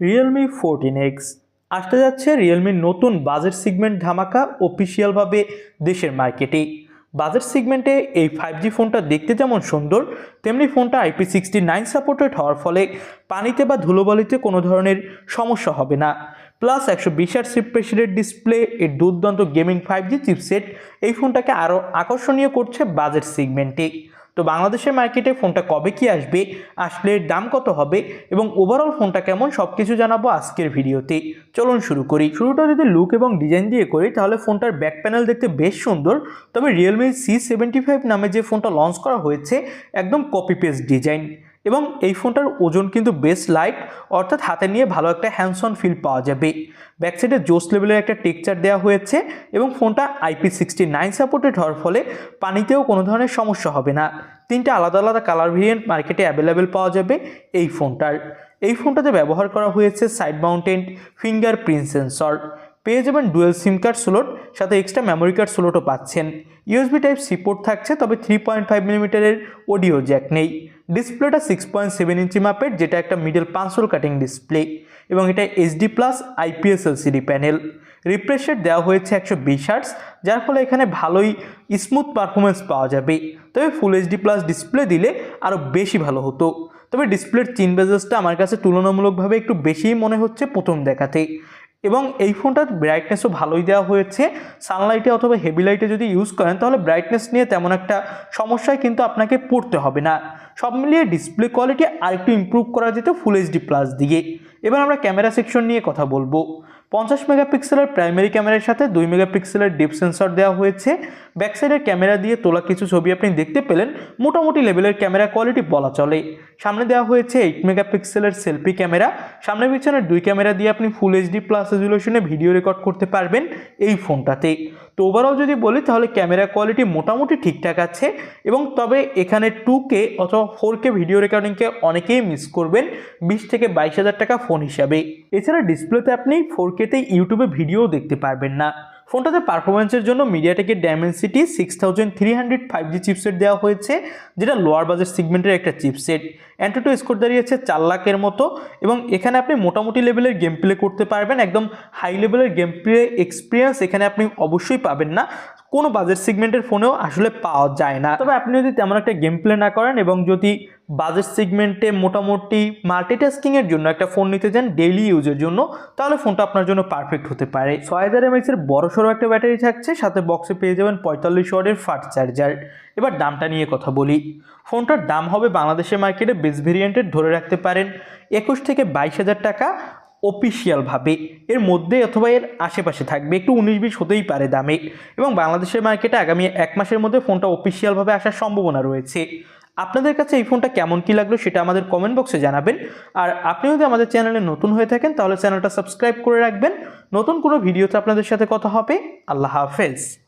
Realme fourteen x আসতে যাচ্ছে রিয়েলমির নতুন বাজেট সিগমেন্ট ধামাকা অফিসিয়ালভাবে দেশের মার্কেটে বাজেট সিগমেন্টে এই ফাইভ জি ফোনটা দেখতে যেমন সুন্দর, তেমনি ফোনটা আইপি সিক্সটি নাইন সাপোর্টেড হওয়ার ফলে পানিতে বা ধুলোবালিতে কোনো ধরনের সমস্যা হবে না। প্লাস একশো বিশ আট রিফ্রেশ ডিসপ্লে এর দুর্দান্ত গেমিং ফাইভ জি চিপসেট এই ফোনটাকে আরও আকর্ষণীয় করছে বাজেট সিগমেন্টে তো বাংলাদেশের মার্কেটে ফোনটা কবে কি আসবে, আসলে দাম কত হবে এবং ওভারঅল ফোনটা কেমন সব কিছু জানাব আজকের ভিডিওতে। চলুন শুরু করি। শুরুটা যদি লুক এবং ডিজাইন দিয়ে করি, তাহলে ফোনটার ব্যাক প্যানেল দেখতে বেশ সুন্দর। তবে রিয়েলমি সি সেভেন্টি ফাইভ নামে যে ফোনটা লঞ্চ করা হয়েছে, একদম কপি পেস্ট ডিজাইন এবং এই ফোনটার ওজন কিন্তু বেশ লাইট অর্থাৎ হাতে নিয়ে ভালো একটা হ্যান্ডসন ফিল পাওয়া যাবে। ব্যাক সাইডে জোস লেভেলের একটা টেক্সচার দেওয়া হয়েছে এবং ফোনটা আইপি সিক্সটি নাইন সাপোর্টেড হওয়ার ফলে পানিতেও কোনো ধরনের সমস্যা হবে না। তিনটে আলাদা আলাদা কালার ভেরিয়েন্ট মার্কেটে অ্যাভেলেবেল পাওয়া যাবে এই ফোনটার। এই ফোনটাতে ব্যবহার করা হয়েছে side mounted finger print sensor পেয়ে যাবেন ডুয়েল সিম কার্ড স্লোট, সাথে এক্সট্রা মেমোরি কার্ড স্লোটও পাচ্ছেন। ইউএসবি টাইপ সি পোর্ট থাকছে, তবে থ্রি পয়েন্ট ফাইভ মিলিমিটারের অডিও জ্যাক নেই। ডিসপ্লেটা সিক্স পয়েন্ট সেভেন ইঞ্চি মাপের, যেটা একটা মিডল পাঁচশোল কাটিং ডিসপ্লে এবং এটা HD plus IPS LCD panel refresh rate দেওয়া হয়েছে একশো বিশ হার্টস যার ফলে এখানে ভালোই স্মুথ পারফরমেন্স পাওয়া যাবে। তবে ফুল এইচডি প্লাস ডিসপ্লে দিলে আরও বেশি ভালো হতো। তবে ডিসপ্লের চিন বেজেসটা আমার কাছে তুলনামূলকভাবে একটু বেশিই মনে হচ্ছে প্রথম দেখাতে। এবং এই ফোনটার ব্রাইটনেসও ভালোই দেওয়া হয়েছে। সানলাইটে অথবা হেভি লাইটে যদি ইউজ করেন, তাহলে ব্রাইটনেস নিয়ে তেমন একটা সমস্যায় কিন্তু আপনাকে পড়তে হবে না। সব মিলিয়ে ডিসপ্লে কোয়ালিটি আরেকটু ইম্প্রুভ করা যেত ফুল এইচডি প্লাস দিয়ে। এবার আমরা ক্যামেরা সেকশন নিয়ে কথা বলব। পঞ্চাশ মেগাপিক্সেলের প্রাইমারি ক্যামেরার সাথে দুই মেগাপিক্সেলের ডিপ সেন্সর দেওয়া হয়েছে। ব্যাক সাইডের ক্যামেরা দিয়ে তোলা কিছু ছবি আপনি দেখতে পেলেন, মোটামুটি লেভেলের ক্যামেরা কোয়ালিটি বলা চলে। সামনে দেওয়া হয়েছে এইট মেগাপিক্সেলের সেলফি ক্যামেরা। সামনে পিছনের দুই ক্যামেরা দিয়ে আপনি ফুল এইচডি প্লাস রেজুলেশনে ভিডিও রেকর্ড করতে পারবেন এই ফোনটাতে। তো ওভারঅল যদি বলি, তাহলে ক্যামেরা কোয়ালিটি মোটামুটি ঠিকঠাক আছে এবং তবে এখানে টু কে অথবা ফোর কে ভিডিও রেকর্ডিংকে অনেকেই মিস করবেন, বিশ থেকে বাইশ হাজার টাকা ফোন হিসাবে। এছাড়া ডিসপ্লেতে আপনি ফোর কেতে ইউটিউবে ভিডিও দেখতে পারবেন না। ফোনটাতে পারফরমেন্সের জন্য মিডিয়াটেকের Dimensity six thousand three hundred five G chipset দেওয়া হয়েছে, যেটা লোয়ার বাজেট সিগমেন্টের একটা চিপসেট অ্যান্টোটো স্কোর দাঁড়িয়েছে চার লাখের মতো এবং এখানে আপনি মোটামুটি লেভেলের গেম প্লে করতে পারবেন। একদম হাই লেভেলের গেম প্লে এক্সপিরিয়েন্স এখানে আপনি অবশ্যই পাবেন না। কোনো বাজেট সিগমেন্টের ফোনেও আসলে পাওয়া যায় না। তবে আপনি যদি তেমন একটা গেম প্লে না করেন এবং যদি বাজেট সিগমেন্টে মোটামুটি মাল্টিটাস্কিংয়ের জন্য একটা ফোন নিতে চান ডেইলি ইউজের জন্য, তাহলে ফোনটা আপনার জন্য পারফেক্ট হতে পারে। ছয় হাজার এমএক্সের বড় সড়ো একটা ব্যাটারি থাকছে, সাথে বক্সে পেয়ে যাবেন পঁয়তাল্লিশ ওয়ার্ডের ফাস্ট চার্জার এবার দামটা নিয়ে কথা বলি। ফোনটার দাম হবে বাংলাদেশের মার্কেটে বেস ভেরিয়েন্টের ধরে রাখতে পারেন একুশ থেকে বাইশ হাজার টাকা। অফিসিয়ালভাবে এর মধ্যে অথবা এর আশেপাশে থাকবে, একটু উনিশ বিশ হতেই পারে দামে। এবং বাংলাদেশের মার্কেটে আগামী এক মাসের মধ্যে ফোনটা অফিসিয়ালভাবে আসার সম্ভাবনা রয়েছে। আপনাদের কাছে এই ফোনটা কেমন কী লাগল সেটা আমাদের কমেন্ট বক্সে জানাবেন। আর আপনি যদি আমাদের চ্যানেলে নতুন হয়ে থাকেন, তাহলে চ্যানেলটা সাবস্ক্রাইব করে রাখবেন। নতুন কোনো ভিডিওতে আপনাদের সাথে কথা হবে। আল্লাহ হাফেজ।